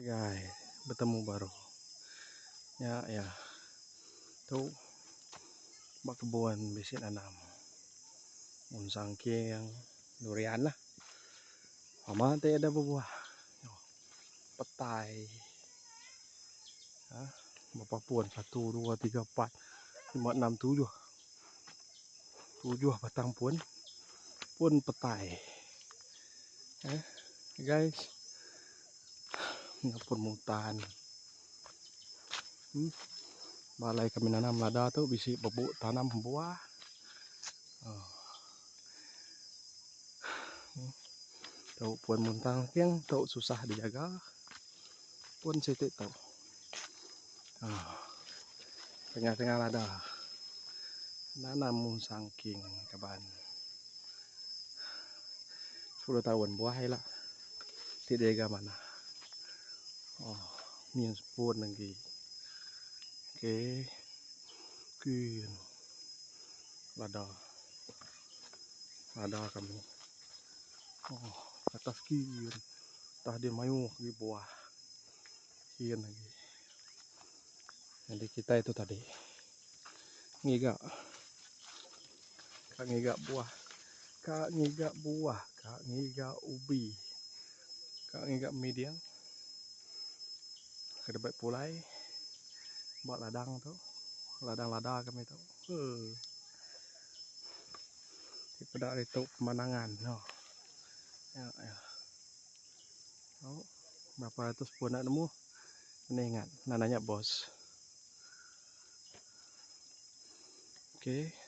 guys bertemu baru. Ya ya. Tuh bak kebun bisa nanam unsangking durian lah. Sama teh ada buah petai. Hah? Bapak puan satu dua tiga empat lima enam tujuh. Tujuh batang pun pun petai. Eh guys ngapun mutan hmm. balai kami nanam lada tuh bisa bebuk tanam buah oh. hmm. pun muntang yang tahu susah dijaga pun sitik tahu oh. tengah-tengah lada nanam sangking kaban 10 tahun buah lah tidak mana oh ini sport lagi. Oke. Okay. lada. Lada kami. Oh atas kian tadi mayu di buah kian lagi. Jadi kita itu tadi ngiga kak ngiga buah. Kak ngiga buah. Kak ngiga ubi. Kak ngiga mediang kedebat pulai buat ladang tuh ladang lada kami tuh uh. pada itu pemandangan no. ya, ya. Oh, berapa ratus pun nak nemu ini ingat nananya bos oke okay.